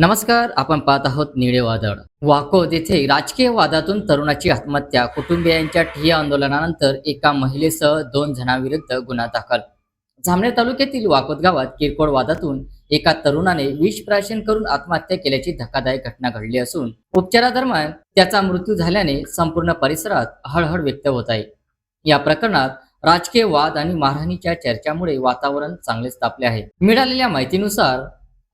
नमस्कार आपण पाहत आहोत निळे वादळ. वाकोद येथे राजकीय वादातून तरुणाची आत्महत्या कुटुंबियांच्या ठिय्या आंदोलनानंतर एका महिलेसह दोन जणांविरुद्ध गुन्हा दाखल. जामनेर तालुक्यातील वाकोद गावात किरकोळ वादातून एका तरुणाने विष प्राशन करून आत्महत्या केल्याची धक्कादायक घटना घडली असून उपचारादरम्यान त्याचा मृत्यू झाल्याने संपूर्ण परिसरात हळहळ व्यक्त होत आहे. या प्रकरणात राजकीय वाद आणि मारहाणीच्या चर्चामुळे वातावरण चांगलेच तापले आहे. मिळालेल्या माहितीनुसार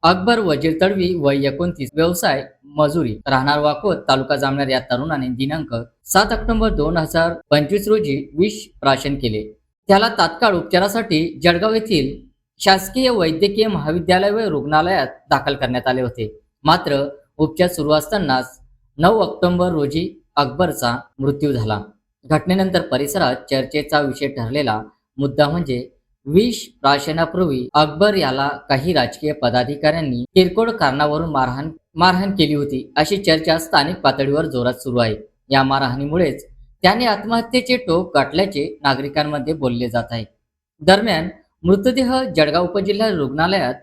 अकबर वजीर तडवी वय एकोणतीस व्यवसाय मजुरी राहणार वाकोत तालुका जामणार या तरुणाने दिनांक सात ऑक्टोबर दोन हजार पंचवीस रोजी विष प्राशन केले. त्याला तात्काळ उपचारासाठी जळगाव येथील शासकीय वैद्यकीय महाविद्यालय व रुग्णालयात दाखल करण्यात आले होते. मात्र उपचार सुरू असतानाच नऊ ऑक्टोबर रोजी अकबरचा मृत्यू झाला. घटनेनंतर परिसरात चर्चेचा विषय ठरलेला मुद्दा म्हणजे विष प्राशनापूर्वी अकबर याला काही राजकीय पदाधिकाऱ्यांनी किरकोळ कारणावरून मारहाण मारहाण केली होती अशी चर्चा स्थानिक पातळीवर जोरात सुरू आहे. या मारहाणीमुळेच त्याने आत्महत्येचे टोक गाठल्याचे नागरिकांमध्ये बोलले जात आहे. दरम्यान मृतदेह जळगाव उपजिल्हा रुग्णालयात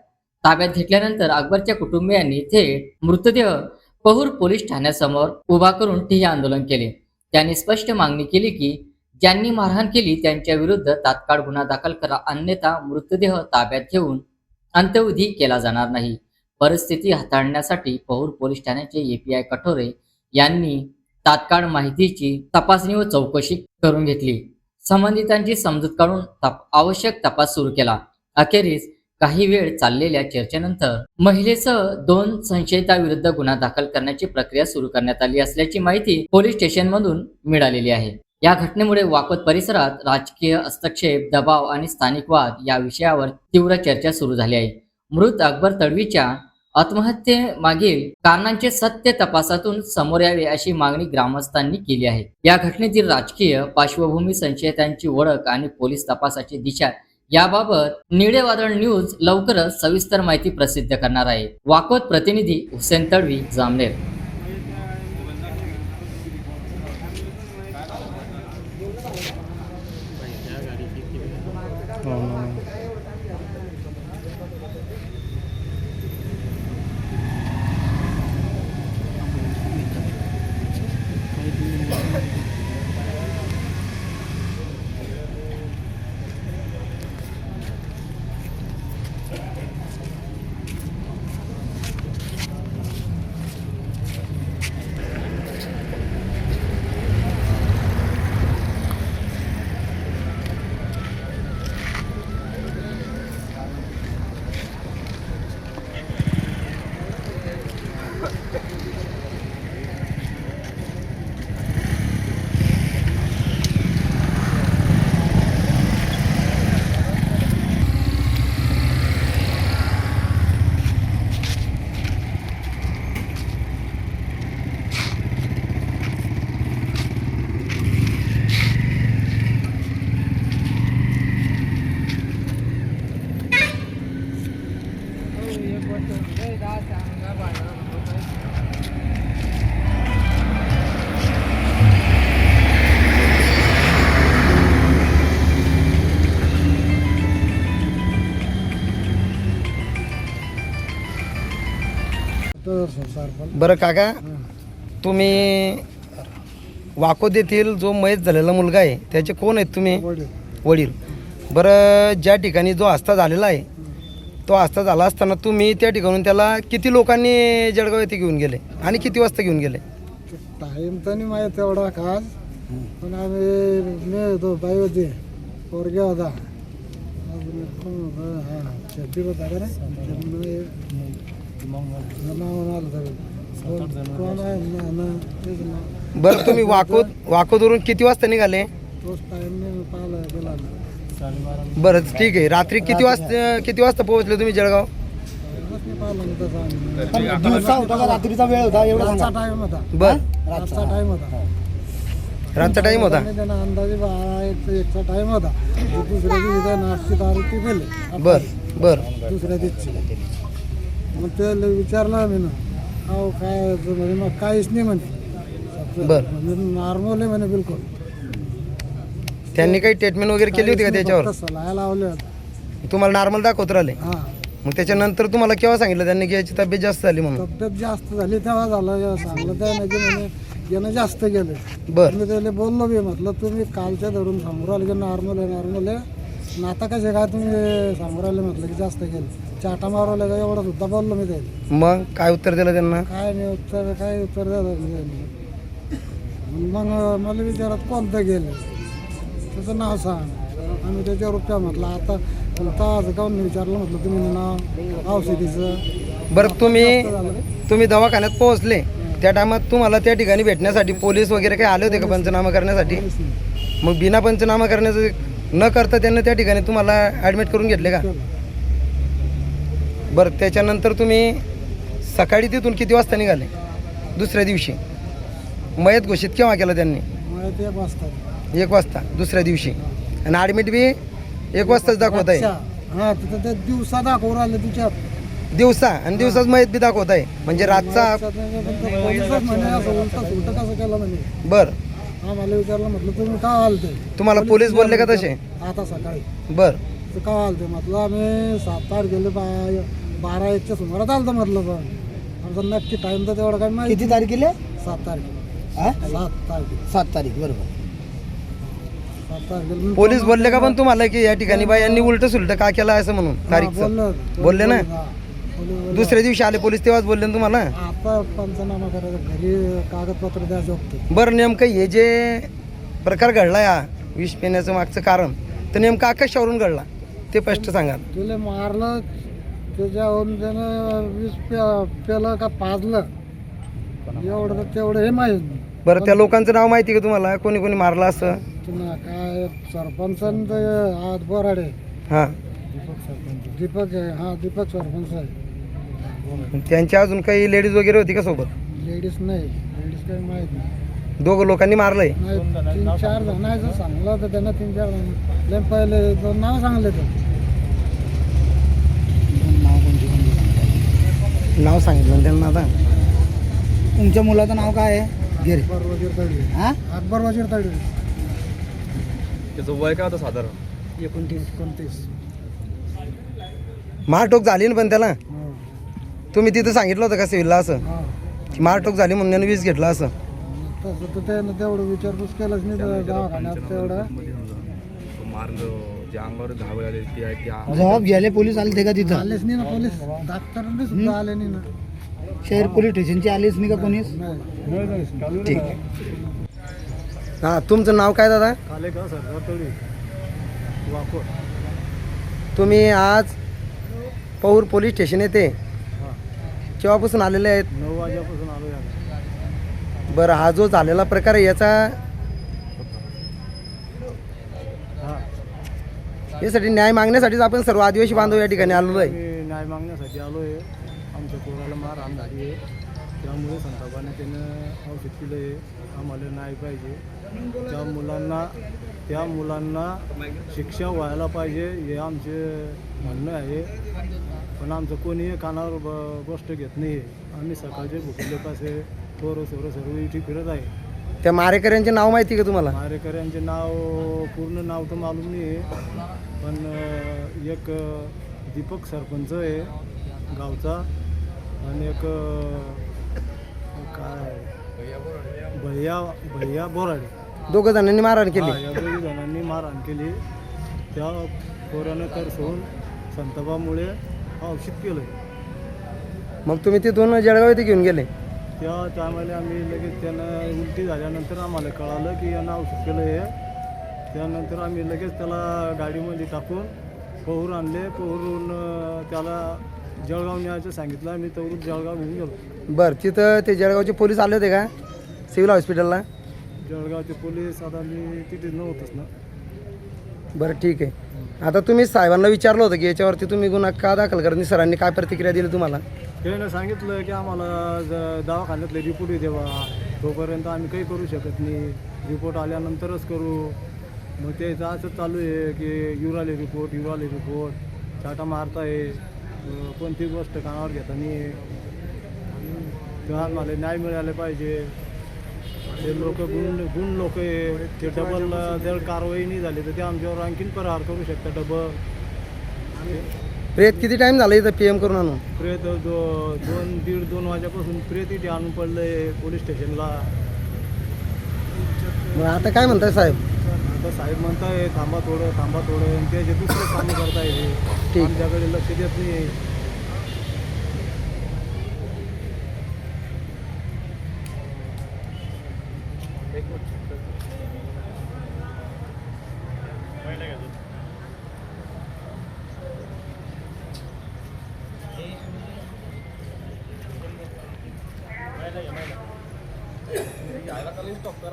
ताब्यात घेतल्यानंतर अकबरच्या कुटुंबियांनी थेट मृतदेह पहूर पोलीस ठाण्यासमोर उभा करून ठिय्या आंदोलन केले. त्यांनी स्पष्ट मागणी केली की ज्यांनी मारहाण केली त्यांच्या विरुद्ध तात्काळ गुन्हा दाखल करा. अन्यथा मृतदेह ताब्यात घेऊन अंत्यविधी केला जाणार नाही. परिस्थिती हाताळण्यासाठी पहूर पोलीस ठाण्याचे एपीआय कठोरे यांनी तात्काळ माहितीची तपासणी व चौकशी करून घेतली. संबंधितांची समजूत काढून तप आवश्यक तपास सुरू केला. अखेरीस काही वेळ चाललेल्या चर्चेनंतर महिलेसह दोन संशयिताविरुद्ध गुन्हा दाखल करण्याची प्रक्रिया सुरू करण्यात आली असल्याची माहिती पोलीस स्टेशनमधून मिळालेली आहे. या घटनेमुळे वाकवत परिसरात राजकीय हस्तक्षेप दबाव आणि स्थानिक वाद या विषयावर तीव्र चर्चा सुरू झाली आहे. मृत अकबर तडवीच्या आत्महत्येमागील कारणांचे सत्य तपासातून समोर यावे अशी मागणी ग्रामस्थांनी केली आहे. या घटनेतील राजकीय पार्श्वभूमी संशयितांची ओळख आणि पोलीस तपासाची दिशा याबाबत निळे वादळ न्यूज लवकरच सविस्तर माहिती प्रसिद्ध करणार आहे. वाकवत प्रतिनिधी हुसेन तडवी जामनेर. बरं काका तुम्ही वाकोद येथील जो मयत झालेला मुलगा आहे त्याचे कोण आहेत तुम्ही? वडील. बरं ज्या ठिकाणी जो आस्था झालेला आहे तो आस्था झाला असताना तुम्ही त्या ठिकाणून त्याला किती लोकांनी जळगाव येथे घेऊन गेले आणि किती वाजता घेऊन गेले? टाईम तर नाही माहीत एवढा खास पण आम्ही मी होतो बाई होती पोरग्या होता. बरं तुम्ही वाकोद वाकोदवरून किती वाजता निघाले? तोच बरं ठीक आहे. रात्री किती वाजता किती वाजता पोहोचले तुम्ही जळगाव? दिवसा होता का रात्रीचा वेळ होता एवढा सांगा टाईम होता बर. रातचा टाईम होता. रातचा टाईम होता आणि त्यांना अंदाजे बारा एक एकचा टाईम होता दुसऱ्या दिवशी त्या नाटकी तारीख गेले बर बर. दुसऱ्या दिवशी. मग ते विचारलं मी ना. अहो काय तर म्हणे मग काहीच नाही म्हणे. बरं. म्हणजे नॉर्मल आहे म्हणे बिलकुल. त्यांनी काही ट्रीटमेंट वगैरे केली होती का त्याच्यावर? फक्त सलाया लावल्या होत्या. तुम्हाला नॉर्मल दाखवत राहिले? हा. मग त्याच्यानंतर तुम्हाला केव्हा सांगितलं त्यांनी की याची तब्येत जास्त झाली म्हणून? तब्येत जास्त झाली तेव्हा झालं सांगलं त्या नाही की म्हणे यानं जास्त गेलं बर. मी त्याला बोललो बी म्हटलं तुम्ही कालच्या धरून सांगू राहिले की नॉर्मल आहे नॉर्मल आहे. आणि आता कसे काय तुम्ही सांगू राहिले म्हटलं की जास्त गेलं चाटा मारवलं का एवढं सुद्धा बोललो मी त्याला. मग काय उत्तर दिलं त्यांना? काय नाही उत्तर काय उत्तर नाही त्यांनी. मग मला विचारत कोणतं गेलं त्याचं नाव सांग. आम्ही त्याच्यावर उपचार म्हटलं आता आता आज काऊन विचारलं म्हटलं तुम्ही नाव औषधीचं. बरं तुम्ही तुम्ही दवाखान्यात पोहोचले. त्या टायमात तुम्हाला त्या ठिकाणी भेटण्यासाठी पोलीस वगैरे काही आले होते का पंचनामा करण्यासाठी? मग बिना पंचनामा करण्याचं न करता त्यांनी त्या ठिकाणी तुम्हाला ॲडमिट करून घेतले का बरं त्याच्यानंतर तुम्ही सकाळी तिथून किती वाजता निघाले दुसऱ्या दिवशी मयत घोषित केव्हा केलं त्यांनी एक वाजता दुसऱ्या दिवशी आणि ॲडमिट बी एक वाजताच दाखवत आहे हा दिवसा दाखवून राहिले तिच्यात दिवसा आणि दिवसाच मयत बी दाखवत आहे म्हणजे रातचा बर आम्हाला विचारलं म्हटलं तुम्ही का आलते? तुम्हाला पोलीस बोलले का तसे? आता सकाळी. बर. तर का आलते? म्हटलं आम्ही सात आठ गेले बा बारा एकच्या सुमारात आलतो म्हटलं पण आमचा नक्की टाइम तर तेवढा काय माहिती किती तारखेला सात तारखेला हा? सात तारखेला सात तारीख बरोबर. सात तारखेला पोलीस बोलले का पण तुम्हाला की या ठिकाणी बाई यांनी उलट सुलट का केलं असं म्हणून तारीखचं? बोललो. ना. दुसऱ्या दिवशी आले पोलीस तेव्हाच बोलले ना तुम्हाला? आता पंचनामा करायचं. घरी कागदपत्र होतं बरं नेमकं हे जे प्रकार घडला या विष पिण्याचं मागचं कारण तर नेमकं आकाशावरून घडला? ते स्पष्ट सांगा तिला मारलं त्याच्याहून त्यानं वीस पे पेलं का पाजलं? एवढं तेवढं हे माहीत नाही. बरं त्या लोकांचं नाव माहिती का तुम्हाला? कोणी कोणी मारलं असं? काय सरपंच हात बोराडे. हां. दीपक सरपंच. दीपक आहे हा दीपक सरपंच आहे. त्यांची अजून काही लेडीज वगैरे होती का सोबत? लेडीज नाही. लेडीज काही माहीत नाही. दोघं लोकांनी मारलंय? नाही तीन चार जणांचं सांगलं होतं त्यांना तीन चार जण. लय पहिले दोन नाव सांगले तर. नाव सांगितलं ना त्यांना आता? तुमच्या मुलाचं नाव काय आहे? गिरे अकबर वजीर तळी हा? अकबर वजीर तळी त्याचं वय काय होतं साधारण? एकोणतीस एकोणतीस. मारटोक झाली ना पण त्याला. तुम्ही तिथं सांगितलं होतं का सिव्हिलला असं. की मारटोक झाली म्हणून त्यानं वीज घेतला असं. तसं तर त्यानं तेवढं विचारपूस केलंच नाही दवाखान्यात तेवढं. त्या जबाब घ्यायला पोलीस आले ते का तिथं? आलेच नाही ना पोलीस. डॉक्टरांनी सुद्धा आले नाही ना. शहर पोलीस स्टेशनचे आलेच नाही का कोणीच? नाही. ठीक हां तुमचं नाव काय दादा? आले का सर तळी वाकोर तुम्ही आज पौर पोलीस स्टेशन येते. केव्हापासून आलेले आहेत? नऊ वाजेपासून आलो या बरं हा जो झालेला प्रकार आहे याचा हा. यासाठी न्याय मागण्यासाठीच आपण सर्व आदिवासी बांधव या ठिकाणी आलेलो आहे. मी न्याय मागण्यासाठी आलो आहे आमच्या पोराला मारहाण झाली आहे. त्यामुळे संतापाने त्यानं औषध केलं आहे. आम्हाला न्याय पाहिजे. त्या मुलांना त्या मुलांना शिक्षा व्हायला पाहिजे. हे आमचे म्हणणं आहे पण आमचं कोणी कानावर ब गोष्ट घेत नाही आहे आम्ही सकाळचे भुकले कसे पोरं सोरं सर्व इथे फिरत आहे. त्या मारेकऱ्यांचे नाव माहिती का तुम्हाला? मारेकऱ्यांचे नाव पूर्ण नाव तर मालूम नाही आहे पण अं, एक अं, दीपक सरपंच आहे गावचा आणि एक अं, काय भैया भैया बोराडे. दोघं जणांनी मारहाण हा, केली या दोघी जणांनी मारहाण केली. त्या पोरानं तरसवून संतापामुळे औषध केलं मग तुम्ही तिथून जळगाव येथे घेऊन गेले? त्या टायमाला आम्ही लगेच त्यानं उलटी झाल्यानंतर आम्हाला कळालं की यानं औषध केलं हे. त्यानंतर आम्ही लगेच त्याला गाडीमध्ये टाकून पहूर आणले. पहूरून त्याला जळगाव न्यायचं सांगितलं. आम्ही तवरून जळगाव घेऊन गेलो. बरं तिथं ते जळगावचे पोलीस आले होते का? सिव्हिल हॉस्पिटलला? जळगावचे पोलीस आता मी तिथे नव्हतंच ना. बरं ठीक आहे. आता तुम्ही साहेबांना विचारलं होतं की याच्यावरती तुम्ही गुन्हा का दाखल करा सरांनी काय प्रतिक्रिया दिली तुम्हाला? त्यानं सांगितलं की आम्हाला ज- दवाखान्यातले रिपोर्ट देवा तोपर्यंत आम्ही काही करू शकत नाही. रिपोर्ट आल्यानंतरच करू. मग ते असंच चालू आहे की युराले रिपोर्ट युराले रिपोर्ट चाटा मारताय. अं, कोणती गोष्ट कानावर घेता नाही. तेव्हा न्याय मिळाले पाहिजे. ते लोक गुण गुण लोक आहे. ते डबल जर कारवाई नाही झाली तर ते आमच्यावर आणखीन प्रहार करू शकतात डबल. प्रेत किती टाइम झाला इथं पी एम करून आणून? प्रेत दो दोन दीड दोन वाजेपासून प्रेत इथे आणून पडलंय पोलीस स्टेशनला. मग आता काय म्हणताय साहेब? आता साहेब म्हणताय थांबा थोडं थांबा थोडं. आणि ते जे दुसरे कामं करताय. ठीक. आमच्याकडे लक्ष देत नाही.